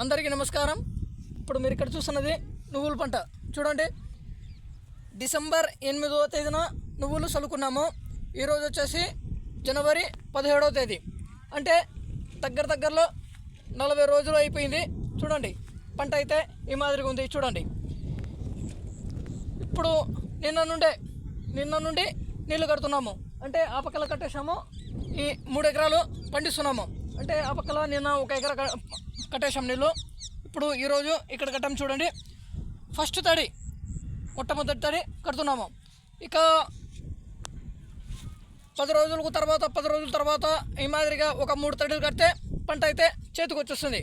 అందరికీ నమస్కారం. ఇప్పుడు మీరు ఇక్కడ చూస్తున్నది నువ్వుల పంట. చూడండి. డిసెంబర్ ఎనిమిదవ తేదీన నువ్వులు చల్లుకున్నాము ఈరోజు వచ్చేసి జనవరి పదిహేడవ తేదీ. అంటే దగ్గర దగ్గరలో నలభై రోజులు అయిపోయింది. చూడండి. పంట అయితే ఈ మాదిరిగా ఉంది. చూడండి. ఇప్పుడు నిన్న నుండే నిన్న నుండి నీళ్ళు కడుతున్నాము. అంటే ఆ పక్కల కట్టేసాము ఈ మూడు ఎకరాలు పండిస్తున్నాము. అంటే ఆ పక్కల నిన్న ఒక ఎకరా కట్టేసాం నీళ్ళు. ఇప్పుడు ఈరోజు ఇక్కడ కట్టాం చూడండి. ఫస్ట్ తడి మొట్టమొదటి తడి కడుతున్నాము. ఇక పది రోజులకు తర్వాత పది రోజుల తర్వాత ఈ మాదిరిగా ఒక మూడు తడిలు కడితే పంట అయితే చేతికి వచ్చేస్తుంది.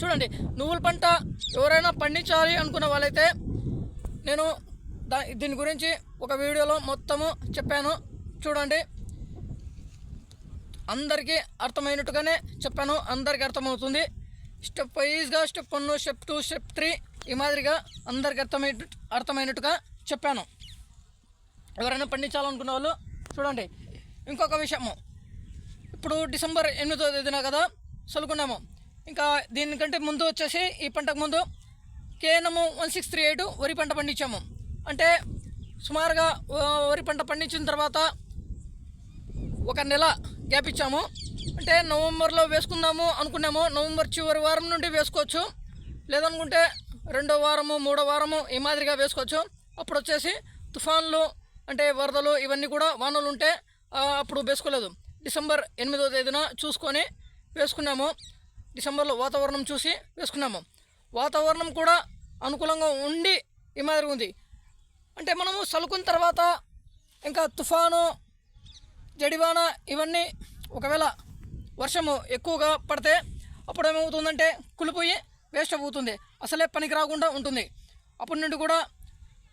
చూడండి నువ్వుల పంట ఎవరైనా పండించాలి అనుకున్న వాళ్ళైతే నేను దా దీని గురించి ఒక వీడియోలో మొత్తము చెప్పాను. చూడండి. అందరికీ అర్థమైనట్టుగానే చెప్పాను అందరికీ అర్థమవుతుంది. స్టెప్ వైజ్గా step one step two step three ఈ మాదిరిగా అందరికి అర్థమై అర్థమైనట్టుగా చెప్పాను. ఎవరైనా పండించాలనుకున్న వాళ్ళు చూడండి ఇంకొక విషయము. ఇప్పుడు డిసెంబర్ ఎనిమిదో తేదీన కదా చదువుకున్నాము. ఇంకా దీనికంటే ముందు వచ్చేసి ఈ పంటకు ముందు కేనము వన్ సిక్స్ త్రీ ఎయిట్ వరి పంట పండించాము. అంటే సుమారుగా వరి పంట పండించిన తర్వాత ఒక నెల గ్యాప్ ఇచ్చాము. అంటే నవంబర్లో వేసుకుందాము అనుకున్నాము. నవంబర్ చివరి వారం నుండి వేసుకోవచ్చు. లేదనుకుంటే రెండో వారము మూడో వారము ఈ మాదిరిగా వేసుకోవచ్చు. అప్పుడు వచ్చేసి తుఫాన్లు అంటే వరదలు ఇవన్నీ కూడా వానలు ఉంటే అప్పుడు వేసుకోలేదు. డిసెంబర్ ఎనిమిదో తేదీన చూసుకొని వేసుకున్నాము. డిసెంబర్లో వాతావరణం చూసి వేసుకున్నాము. వాతావరణం కూడా అనుకూలంగా ఉండి ఈ మాదిరి ఉంది. అంటే మనము చలుకున్న తర్వాత ఇంకా తుఫాను జడివాన ఇవన్నీ ఒకవేళ వర్షము ఎక్కువగా పడితే అప్పుడు ఏమవుతుందంటే కులిపోయి వేస్ట్ అవుతుంది. అసలే పనికి రాకుండా ఉంటుంది. అప్పటి నుండి కూడా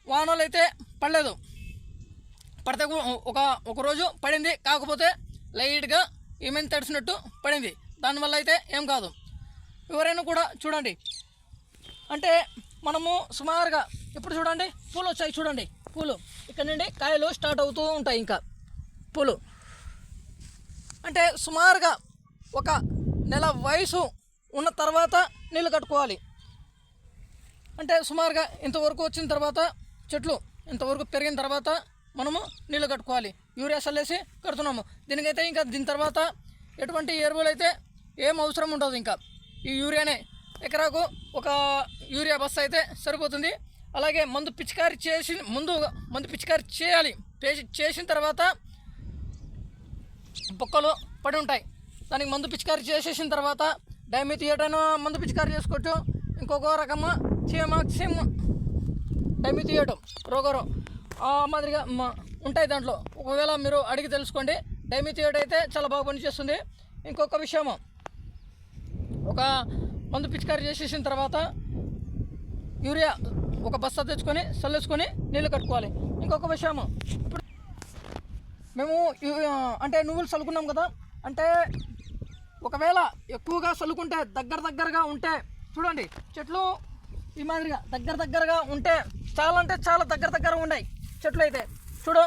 వానలు అయితే పడలేదు. పడితే ఒక ఒకరోజు పడింది. కాకపోతే లైట్గా ఏమైనా తడిసినట్టు పడింది. దానివల్ల అయితే ఏం కాదు. ఎవరైనా కూడా చూడండి. అంటే మనము సుమారుగా ఇప్పుడు చూడండి? పూలు వచ్చాయి చూడండి. పూలు. ఇక్కడ నుండి కాయలు స్టార్ట్ అవుతూ ఉంటాయి ఇంకా. పూలు. అంటే సుమారుగా ఒక నెల వయసు ఉన్న తర్వాత నీళ్ళు కట్టుకోవాలి. అంటే సుమారుగా ఇంతవరకు వచ్చిన తర్వాత చెట్లు ఇంతవరకు పెరిగిన తర్వాత మనము నీళ్ళు కట్టుకోవాలి. యూరియా చల్లేసి కడుతున్నాము. దీనికైతే ఇంకా దీని తర్వాత ఎటువంటి ఎరువులు అయితే ఏం అవసరం ఉండదు ఇంకా. ఈ యూరియానే ఎకరాకు ఒక యూరియా బస్తా అయితే సరిపోతుంది. అలాగే మందు పిచికారి చేసి ముందు మందు పిచికారి చేయాలి. చేసిన తర్వాత బొక్కలు పడి ఉంటాయి. దానికి మందు పిచికారి చేసేసిన తర్వాత డైమిథియేటైనా మందు పిచికారి చేసుకోవచ్చు. ఇంకొక రకము చీమాక్సిమ్ డైమిథియేటం రోగరం ఆ మాదిరిగా ఉంటాయి దాంట్లో. ఒకవేళ మీరు అడిగి తెలుసుకోండి. డైమిథియేట్ అయితే చాలా బాగా పనిచేస్తుంది. ఇంకొక విషయము. ఒక మందు పిచికారి చేసేసిన తర్వాత యూరియా ఒక బస్తా తెచ్చుకొని చల్లేసుకొని నీళ్ళు కట్టుకోవాలి. ఇంకొక విషయము. ఇప్పుడు మేము అంటే నువ్వులు చల్లుకున్నాం కదా అంటే ఒకవేళ ఎక్కువగా చల్లుకుంటే దగ్గర దగ్గరగా ఉంటే చూడండి చెట్లు ఈ మాదిరిగా దగ్గర దగ్గరగా ఉంటే చాలా అంటే చాలా దగ్గర దగ్గర ఉన్నాయి చెట్లు అయితే. చూడు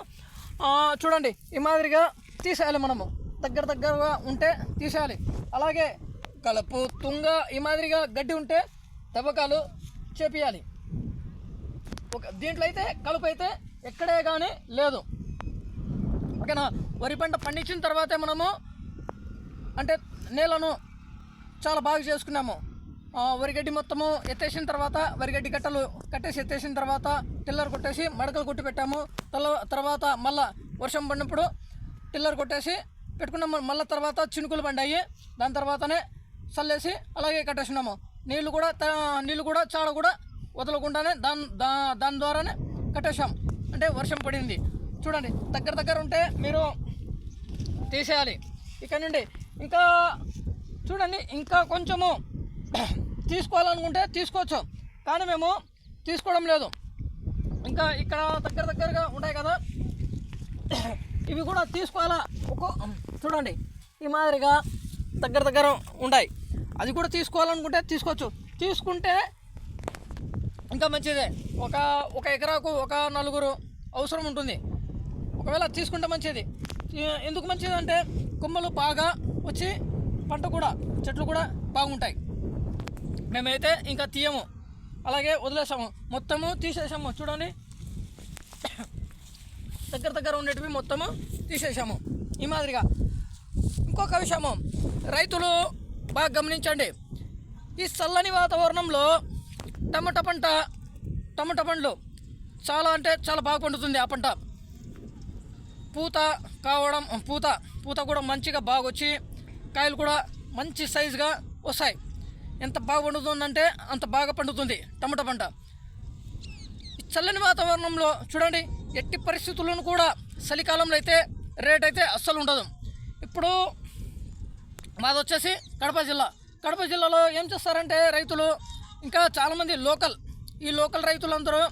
చూడండి ఈ మాదిరిగా తీసేయాలి మనము. దగ్గర దగ్గరగా ఉంటే తీసేయాలి. అలాగే కలుపు తుంగ ఈ మాదిరిగా గడ్డి ఉంటే తవ్వకాలు చేపియాలి. ఒక దీంట్లో అయితే కలుపు అయితే ఎక్కడే కానీ లేదు. ఓకేనా వరి పంట పండించిన తర్వాతే మనము అంటే నేలను చాలా బాగా చేసుకున్నాము. వరిగడ్డి మొత్తము ఎత్తేసిన తర్వాత వరిగడ్డి కట్టలు కట్టేసి ఎత్తేసిన తర్వాత టిల్లర్ కొట్టేసి మడకలు కొట్టి పెట్టాము. తర్వాత మళ్ళా వర్షం పడినప్పుడు టిల్లర్ కొట్టేసి పెట్టుకున్నాము మళ్ళీ తర్వాత చినుకులు పండాయి. దాని తర్వాతనే చల్లేసి అలాగే కట్టేసినాము. నీళ్ళు కూడా త- నీళ్ళు కూడా చాడ కూడా వదలకుండానే దాని దా దాని ద్వారానే కట్టేసాం అంటే వర్షం పడింది. చూడండి దగ్గర దగ్గర ఉంటే మీరు తీసేయాలి. ఇక్కడ నుండి ఇంకా చూడండి ఇంకా కొంచెము తీసుకోవాలనుకుంటే తీసుకోవచ్చు. కానీ మేము తీసుకోవడం లేదు. ఇంకా ఇక్కడ దగ్గర దగ్గరగా ఉంటాయి కదా. ఇవి కూడా తీసుకోవాలా? ఒక్కో చూడండి ఈ మాదిరిగా దగ్గర దగ్గర ఉంటాయి. అది కూడా తీసుకోవాలనుకుంటే తీసుకోవచ్చు. తీసుకుంటే ఇంకా మంచిదే. ఒక ఒక ఎకరాకు ఒక నలుగురు అవసరం ఉంటుంది. ఒకవేళ తీసుకుంటే మంచిది. ఎందుకు మంచిది అంటే కొమ్మలు బాగా వచ్చి పంట కూడా చెట్లు కూడా బాగుంటాయి. మేమైతే ఇంకా తీయము. అలాగే వదిలేసాము. మొత్తము తీసేసాము. చూడండి. దగ్గర దగ్గర ఉండేటివి మొత్తము తీసేసాము. ఈ మాదిరిగా. ఇంకొక విషయము. రైతులు బాగా గమనించండి. ఈ చల్లని వాతావరణంలో టమాటా పంట టమాటా పండ్లు చాలా అంటే చాలా బాగా పండుతుంది ఆ పంట. పూత కావడం పూత పూత కూడా మంచిగా బాగా వచ్చి కాయలు కూడా మంచి సైజుగా వస్తాయి. ఎంత బాగా పండుతుందంటే అంత బాగా పండుతుంది టమాటా పంట. చల్లని వాతావరణంలో చూడండి ఎట్టి పరిస్థితుల్లోనూ కూడా చలికాలంలో అయితే రేట్ అయితే అస్సలు ఉండదు. ఇప్పుడు మాది వచ్చేసి కడప జిల్లా. కడప జిల్లాలో ఏం చేస్తారంటే రైతులు ఇంకా చాలామంది లోకల్. ఈ లోకల్ రైతులందరూ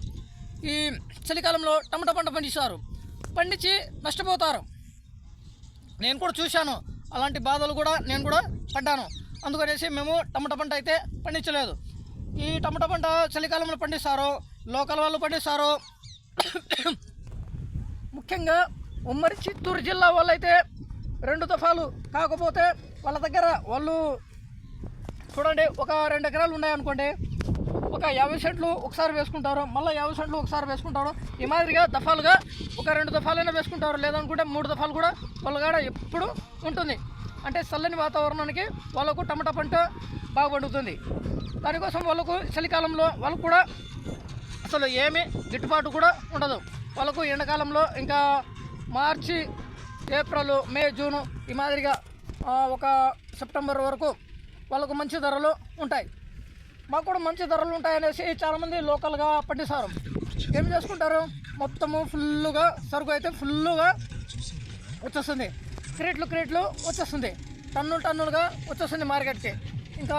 ఈ చలికాలంలో టమాటా పంట పండిస్తారు. పండించి నష్టపోతారు. నేను కూడా చూశాను. అలాంటి బాధలు కూడా నేను కూడా పడ్డాను. అందుకనేసి మేము టమాటా పంట అయితే పండించలేదు. ఈ టమాటా పంట చలికాలంలో పండిస్తారు. లోకల్ వాళ్ళు పండిస్తారు. ముఖ్యంగా ఉమ్మడి చిత్తూరు జిల్లా వాళ్ళైతే రెండు దఫాలు కాకపోతే వాళ్ళ దగ్గర వాళ్ళు చూడండి ఒక రెండు ఎకరాలు ఉన్నాయనుకోండి. ఒక యాభై సెంట్లు ఒకసారి వేసుకుంటారు మళ్ళీ యాభై సెంట్లు ఒకసారి వేసుకుంటారు ఈ మాదిరిగా దఫాలుగా ఒక రెండు దఫాలైనా వేసుకుంటారు లేదనుకుంటే మూడు దఫాలు కూడా వాళ్ళ కాడ ఎప్పుడు ఉంటుంది. అంటే చల్లని వాతావరణానికి వాళ్ళకు టమాటా పంట బాగా పండుతుంది దానికోసం వాళ్ళకు చలికాలంలో వాళ్ళకు కూడా అసలు ఏమీ గిట్టుబాటు కూడా ఉండదు. వాళ్ళకు ఎండాకాలంలో ఇంకా మార్చి ఏప్రిల్ మే జూను ఈ మాదిరిగా ఒక సెప్టెంబర్ వరకు వాళ్ళకు మంచి ధరలు ఉంటాయి. మాకు కూడా మంచి ధరలు ఉంటాయనేసి చాలామంది లోకల్గా పండిస్తారు. ఏం చేసుకుంటారు? మొత్తము ఫుల్లుగా సరుకు అయితే ఫుల్లుగా వచ్చేస్తుంది. క్రేట్లు క్రేట్లు వచ్చేస్తుంది. టన్నులు టన్నులుగా వచ్చేస్తుంది మార్కెట్కి. ఇంకా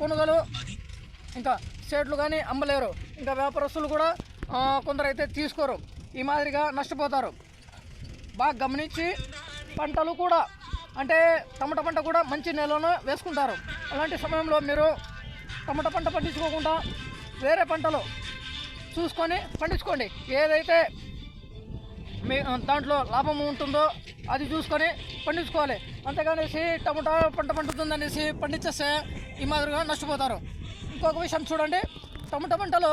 కొనుగోలు ఇంకా సేట్లు కానీ అమ్మలేరు. ఇంకా వ్యాపారస్తులు కూడా కొందరు కొందరైతే తీసుకోరు. ఈ మాదిరిగా నష్టపోతారు. బాగా గమనించి పంటలు కూడా అంటే టమాటా పంట కూడా మంచి నెలలో వేసుకుంటారు. అలాంటి సమయంలో మీరు టమాటా పంట పండించుకోకుండా వేరే పంటలు చూసుకొని పండించుకోండి. ఏదైతే మీ దాంట్లో లాభం ఉంటుందో అది చూసుకొని పండించుకోవాలి. అంతేగానేసి టమాటా పంట పండుతుందనేసి పండించేస్తే ఈ మాదిరిగా నష్టపోతారు. ఇంకొక విషయం చూడండి. టమాటా పంటలో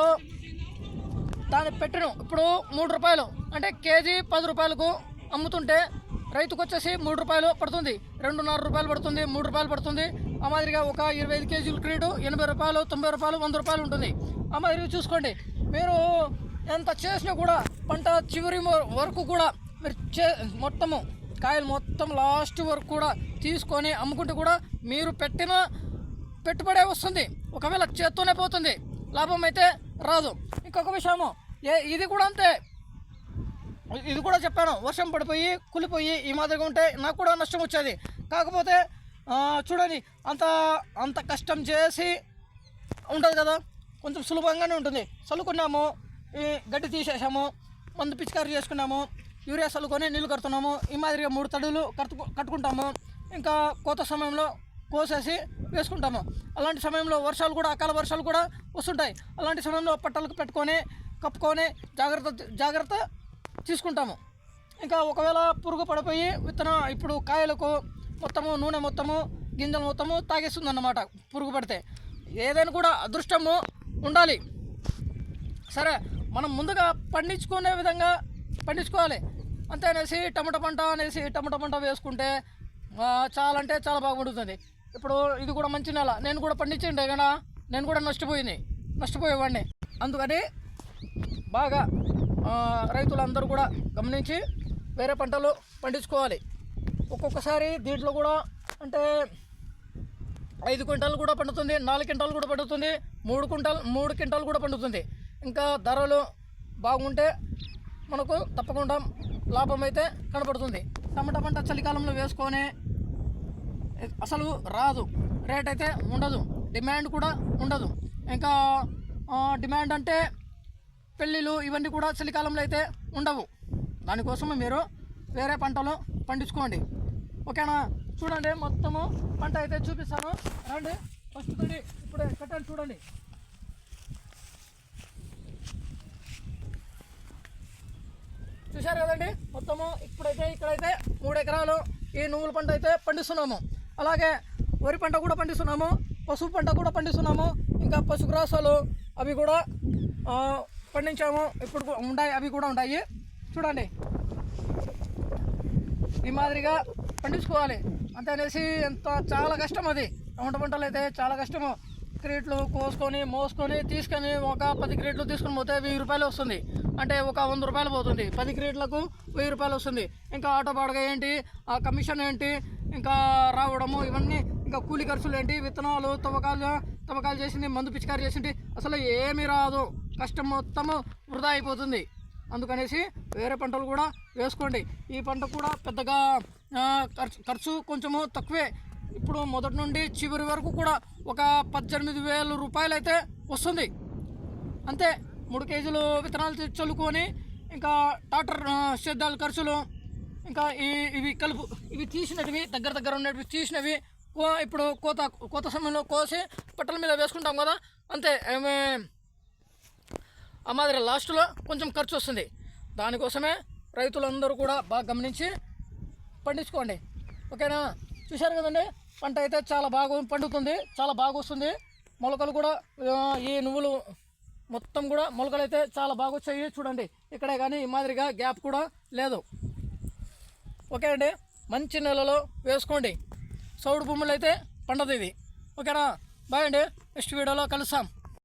దాని పెట్టిన ఇప్పుడు మూడు రూపాయలు అంటే కేజీ పది రూపాయలకు అమ్ముతుంటే రైతుకు వచ్చేసి మూడు రూపాయలు పడుతుంది. రెండున్నర రూపాయలు పడుతుంది మూడు రూపాయలు పడుతుంది. ఆ మాదిరిగా ఒక ఇరవై ఐదు కేజీలు క్రీడు ఎనభై రూపాయలు తొంభై రూపాయలు వంద రూపాయలు ఉంటుంది. ఆ మాదిరిగా చూసుకోండి. మీరు ఎంత చేసినా కూడా పంట చివరి వరకు కూడా మీరు చే మొత్తము కాయలు మొత్తం లాస్ట్ వరకు కూడా తీసుకొని అమ్ముకుంటే కూడా మీరు పెట్టిన పెట్టుబడే వస్తుంది. ఒకవేళ చేత్తోనే పోతుంది. లాభం అయితే రాదు. ఇంకొక విషయము ఏ ఇది కూడా అంతే. ఇది కూడా చెప్పాను. వర్షం పడిపోయి కులిపోయి ఈ మాదిరిగా ఉంటే నాకు కూడా నష్టం వచ్చేది. కాకపోతే చూడండి అంత అంత కష్టం చేసి ఉంటుంది కదా. కొంచెం సులభంగానే ఉంటుంది. చల్లుకున్నాము గడ్డి తీసేసాము మందు పిచికారి చేసుకున్నాము యూరియా చల్లుకొని నీళ్ళు కడుతున్నాము ఈ మాదిరిగా మూడు తడులు కట్టు కట్టుకుంటాము. ఇంకా కోత సమయంలో కోసేసి వేసుకుంటాము. అలాంటి సమయంలో వర్షాలు కూడా అకాల వర్షాలు కూడా వస్తుంటాయి. అలాంటి సమయంలో పట్టలకు పెట్టుకొని కప్పుకొని జాగ్రత్త జాగ్రత్త తీసుకుంటాము. ఇంకా ఒకవేళ పురుగు పడిపోయి విత్తనం ఇప్పుడు కాయలకు మొత్తము నూనె మొత్తము గింజలు మొత్తము తాగేస్తుంది అన్నమాట పురుగు పడితే. ఏదైనా కూడా అదృష్టము ఉండాలి. సరే మనం ముందుగా పండించుకునే విధంగా పండించుకోవాలి. అంతే అనేసి టమాటా పంట అనేసి టమాటా పంట వేసుకుంటే చాలా అంటే చాలా బాగా పండుతుంది. ఇప్పుడు ఇది కూడా మంచి నెల. నేను కూడా పండించిండే కదా నేను కూడా నష్టపోయింది నష్టపోయేవాడిని. అందుకని బాగా రైతులందరూ కూడా గమనించి వేరే పంటలు పండించుకోవాలి. ఒక్కొక్కసారి దీంట్లో కూడా అంటే ఐదు క్వింటాలు కూడా పండుతుంది నాలుగు క్వింటాలు కూడా పండుతుంది మూడు క్వింటాల్ మూడు క్వింటాలు కూడా పండుతుంది. ఇంకా ధరలు బాగుంటే మనకు తప్పకుండా లాభం అయితే కనబడుతుంది టమాటా పంట చలికాలంలో వేసుకొని అసలు రాదు. రేట్ అయితే ఉండదు. డిమాండ్ కూడా ఉండదు. ఇంకా డిమాండ్ అంటే పెళ్ళిళ్ళు ఇవన్నీ కూడా చలికాలంలో అయితే ఉండవు. దానికోసం మీరు వేరే పంటలు పండించుకోండి. ఓకేనా? చూడండి మొత్తము పంట అయితే చూపిస్తాను. రండి ఫస్ట్ తడి ఇప్పుడే కట్టండి చూడండి. చూశారు కదండి? మొత్తము ఇప్పుడైతే ఇక్కడైతే మూడు ఎకరాలు ఈ నువ్వుల పంట అయితే పండిస్తున్నాము. అలాగే వరి పంట కూడా పండిస్తున్నాము పసుపు పంట కూడా పండిస్తున్నాము ఇంకా పశుగ్రాసాలు అవి కూడా పండించాము. ఇప్పుడు ఉన్నాయి అవి కూడా ఉన్నాయి. చూడండి. ఈ మాదిరిగా పండించుకోవాలి. అంతే అనేసి ఎంత చాలా కష్టం అది. టమాటా పంటలు అయితే చాలా కష్టము. క్రేట్లు కోసుకొని మోసుకొని తీసుకొని ఒక పది క్రేట్లు తీసుకొని పోతే వెయ్యి రూపాయలు వస్తుంది. అంటే ఒక వంద రూపాయలు పోతుంది. పది క్రేట్లకు వెయ్యి రూపాయలు వస్తుంది. ఇంకా ఆటో బాడగ ఏంటి? ఆ కమిషన్ ఏంటి? ఇంకా రావడము ఇవన్నీ ఇంకా కూలి ఖర్చులు ఏంటి? విత్తనాలు తవ్వకాలు తవ్వకాలు చేసింది మందు పిచికారి చేసింది. అసలు ఏమీ రాదు. కష్టం మొత్తము వృధా అయిపోతుంది. అందుకనేసి వేరే పంటలు కూడా వేసుకోండి. ఈ పంట కూడా పెద్దగా ఖర్చు ఖర్చు కొంచెము తక్కువే. ఇప్పుడు మొదటి నుండి చివరి వరకు కూడా ఒక పద్దెనిమిది వేల రూపాయలు అయితే వస్తుంది. అంతే. మూడు కేజీలు విత్తనాలు చల్లుకొని ఇంకా టాక్టర్ ఆ, సేద్యాల ఖర్చులు ఇంకా ఈ ఇవి కలుపు ఇవి తీసినవి దగ్గర దగ్గర ఉన్నవి తీసినవి కో- ఇప్పుడు కోత కోత సమయంలో కోసి పట్టల మీద వేసుకుంటాం కదా. అంతే. ఏమే ఆ మాదిరి లాస్ట్లో కొంచెం ఖర్చు వస్తుంది. దానికోసమే రైతులందరూ కూడా బాగా గమనించి పండించుకోండి. ఓకేనా? చూశారు కదండి? పంట అయితే చాలా బాగా పండుతుంది చాలా బాగా వస్తుంది. మొలకలు కూడా ఈ నువ్వులు మొత్తం కూడా మొలకలు అయితే చాలా బాగా వచ్చాయి. చూడండి ఇక్కడే కానీ ఈ మాదిరిగా గ్యాప్ కూడా లేదు. ఓకే అండి మంచి నెలలో వేసుకోండి. సౌడు భూములు అయితే పండదు ఇది. ఓకేనా? బాయ్ అండి నెక్స్ట్ వీడియోలో కలుస్తాం